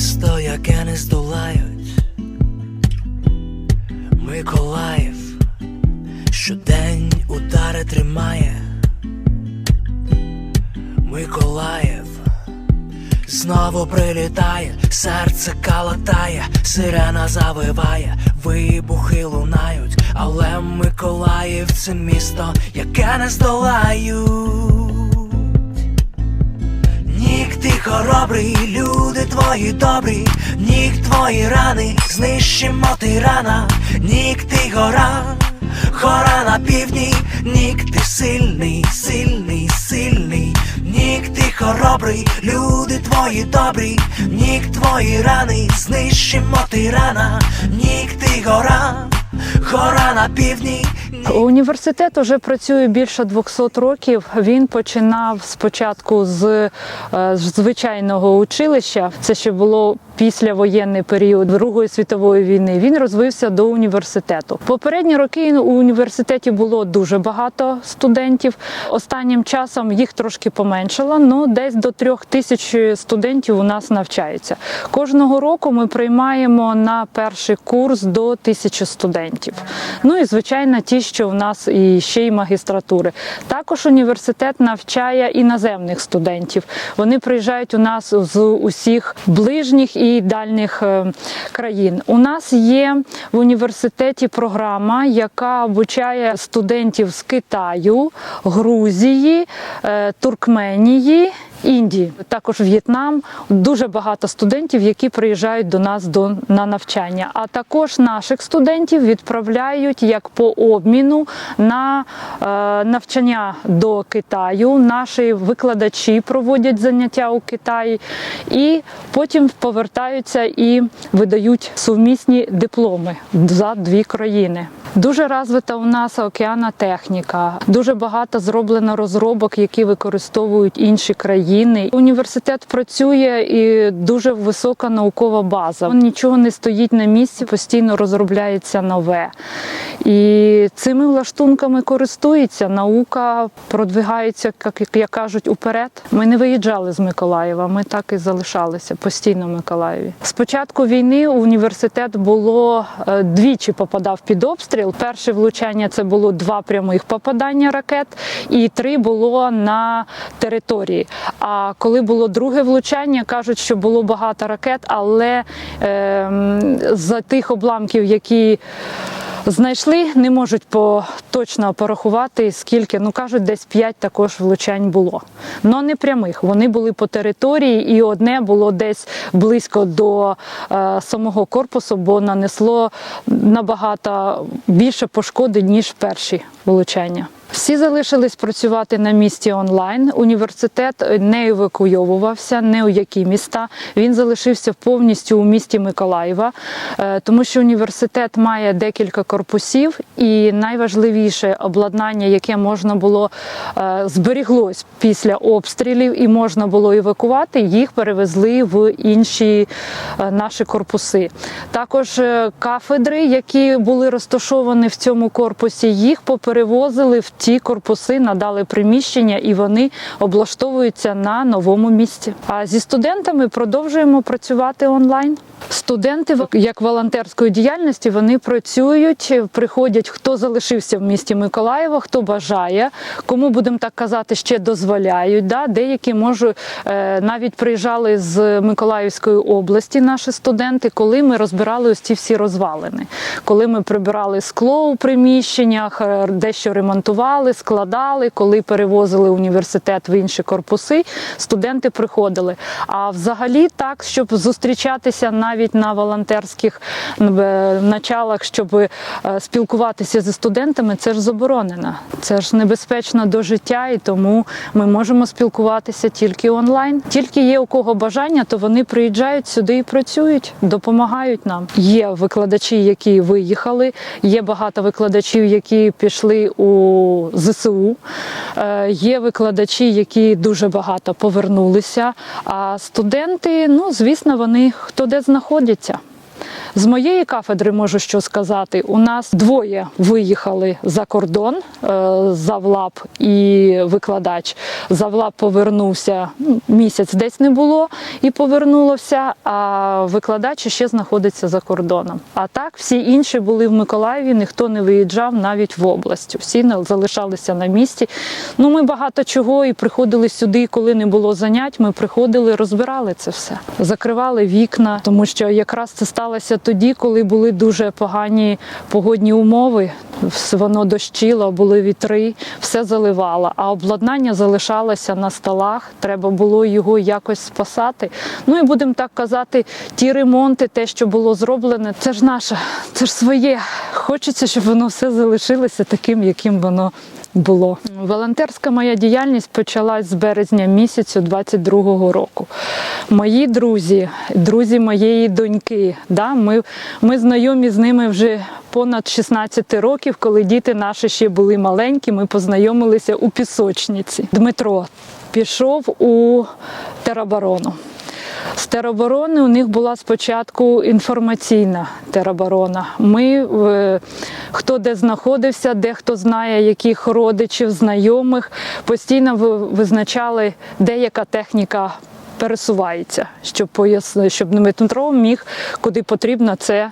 місто, яке не здолають. Миколаїв щодень удари тримає. Миколаїв знову прилітає, серце калатає, сирена завиває, вибухи лунають, але Миколаїв це місто, яке не здолають. Хоробрий, люди твої добрі, нік твої рани, знищимо тирана, нік ти гора, гора на півдні, нік ти сильний, сильний, сильний, нік ти хоробрий, люди твої добрі, нік твої рани, знищимо тирана, нік ти гора, гора на півдні. Університет вже працює більше 200 років. Він починав спочатку з е, звичайного училища. Це ще було післявоєнний період Другої світової війни. Він розвився до університету. Попередні роки у університеті було дуже багато студентів. Останнім часом їх трошки поменшало. Ну десь до трьох тисяч студентів у нас навчаються. Кожного року ми приймаємо на перший курс до тисячі студентів. Ну і звичайно, ті, що в нас і ще й магістратури. Також університет навчає іноземних студентів. Вони приїжджають у нас з усіх ближніх і дальніх е, країн. У нас є в університеті програма, яка обучає студентів з Китаю, Грузії, е, Туркменії. Індії, також В'єтнам, дуже багато студентів, які приїжджають до нас до на навчання. А також наших студентів відправляють як по обміну на е, навчання до Китаю. Наші викладачі проводять заняття у Китаї, і потім повертаються і видають сумісні дипломи за дві країни. Дуже розвита у нас океана техніка. Дуже багато зроблено розробок, які використовують інші країни. Університет працює і дуже висока наукова база. Нічого не стоїть на місці, постійно розробляється нове. І цими влаштунками користується. Наука продвигається, як, кажуть, уперед. Ми не виїжджали з Миколаєва, ми так і залишалися постійно в Миколаєві. З початку війни університет було е, двічі попадав під обстріл. Перше влучання це було два прямих попадання ракет, і три було на території. А коли було друге влучання, кажуть, що було багато ракет, але е, за тих обламків, які Знайшли, не можуть по точно порахувати, скільки. Ну кажуть, десь 5 також влучань було. Но не прямих. Вони були по території, і одне було десь близько до е, самого корпусу, бо нанесло набагато більше пошкоди, ніж перші влучання. Всі залишились працювати на місці онлайн. Університет не евакуйовувався, не у які міста. Він залишився повністю у місті Миколаєва, е, тому що університет має декілька корпусів, і найважливіше обладнання, яке можна було е, зберіглось після обстрілів і можна було евакувати, їх перевезли в інші е, наші корпуси. Також кафедри, які були розташовані в цьому корпусі, їх поперевозили в ті корпуси, надали приміщення і вони облаштовуються на новому місці. А зі студентами продовжуємо працювати онлайн. Студенти як волонтерської діяльності вони працюють, приходять, хто залишився в місті Миколаєва, хто бажає, кому будемо так казати, ще дозволяють. Да? Деякі можуть е, навіть приїжджали з Миколаївської області, наші студенти, коли ми розбирали ось ці всі розвалини, коли ми прибирали скло у приміщеннях, е, дещо ремонтували, складали, коли перевозили університет в інші корпуси, студенти приходили. А взагалі так, щоб зустрічатися навіть на волонтерських началах, щоб е, спілкуватися зі студентами, це ж заборонено. Це ж небезпечно до життя, і тому ми можемо спілкуватися тільки онлайн. Тільки є у кого бажання, то вони приїжджають сюди і працюють, допомагають нам. Є викладачі, які виїхали, є багато викладачів, які пішли у ЗСУ. Е, Є викладачі, які дуже багато повернулися. А студенти, ну звісно, вони хто де знаходяться. З моєї кафедри можу що сказати. У нас двоє виїхали за кордон е, завлаб і викладач. Завлаб повернувся ну, місяць, десь не було і повернулося. А викладач ще знаходиться за кордоном. А так всі інші були в Миколаєві. Ніхто не виїжджав навіть в область. Всі залишалися на місці. Ну ми багато чого і приходили сюди, коли не було занять. Ми приходили, розбирали це все, закривали вікна, тому що якраз це сталося тоді, коли були дуже погані погодні умови. Воно дощило, були вітри, все заливало, а обладнання залишалося на столах. Треба було його якось спасати. Ну і будемо так казати, ті ремонти, те, що було зроблене, це ж наше, це ж своє. Хочеться, щоб воно все залишилося таким, яким воно було. Волонтерська моя діяльність почалась з березня місяцю 22-го року. Мої друзі, друзі моєї доньки, да, ми, ми знайомі з ними вже понад 16 років, коли діти наші ще були маленькі, ми познайомилися у пісочниці. Дмитро пішов у тероборону. З тероборони у них була спочатку інформаційна тероборона. Ми, хто де знаходився, де хто знає, яких родичів, знайомих, постійно визначали, де яка техніка пересувається, щоб поясни, щоб метро міг куди потрібно це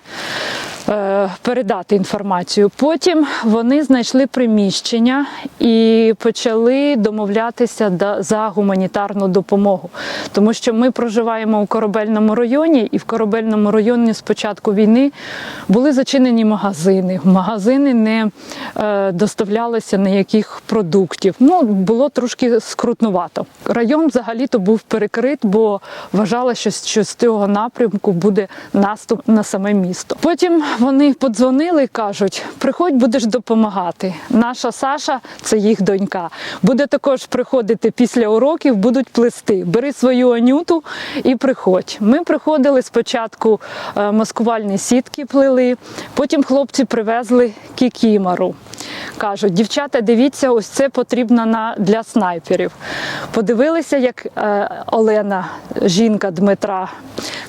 передати інформацію. Потім вони знайшли приміщення і почали домовлятися за гуманітарну допомогу, тому що ми проживаємо у корабельному районі, і в корабельному районі з початку війни були зачинені магазини. В магазини не е, доставлялося ніяких продуктів. Ну було трошки скрутнувато. Район взагалі-то був перекрит, бо вважали, що, що з цього напрямку буде наступ на саме місто. Потім вони подзвонили і кажуть: приходь, будеш допомагати. Наша Саша, це їх донька, буде також приходити після уроків, будуть плести. Бери свою анюту і приходь. Ми приходили спочатку е, маскувальні сітки плели, потім хлопці привезли кікімару. Кажуть, дівчата, дивіться, ось це потрібно на, для снайперів. Подивилися, як е, Олена, жінка Дмитра,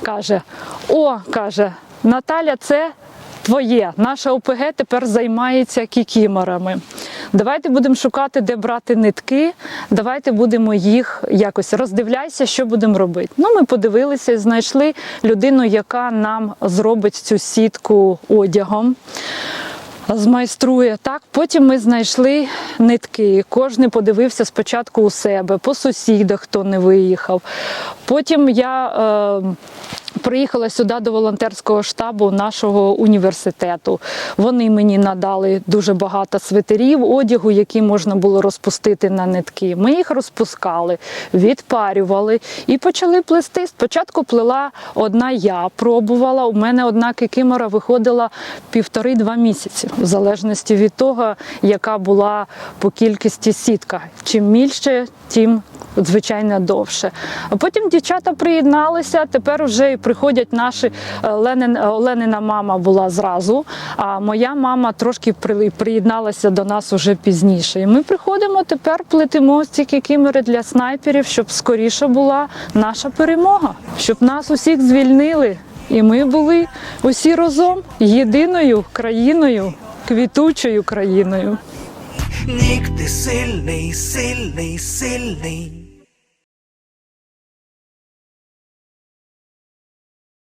каже: О, каже, Наталя, це твоє. Наша ОПГ тепер займається кікіморами. Давайте будемо шукати, де брати нитки. Давайте будемо їх якось роздивляйся, що будемо робити. Ну, ми подивилися і знайшли людину, яка нам зробить цю сітку одягом змайструє. Так, потім ми знайшли нитки. Кожен подивився спочатку у себе, по сусідах, хто не виїхав. Потім я. Е, Приїхала сюди до волонтерського штабу нашого університету. Вони мені надали дуже багато свитерів, одягу, які можна було розпустити на нитки. Ми їх розпускали, відпарювали і почали плести. Спочатку плела одна я, пробувала. У мене одна кикимора виходила півтори-два місяці, в залежності від того, яка була по кількості сітка. Чим більше, тим звичайно довше. А потім дівчата приєдналися. Тепер вже і приходять наші е, Ленин, е, Оленина мама була зразу, а моя мама трошки при- приєдналася до нас уже пізніше. І ми приходимо тепер, плетемо ці кікімери для снайперів, щоб скоріше була наша перемога, щоб нас усіх звільнили. І ми були усі разом єдиною країною, квітучою країною. Нік, ти сильний, сильний, сильний.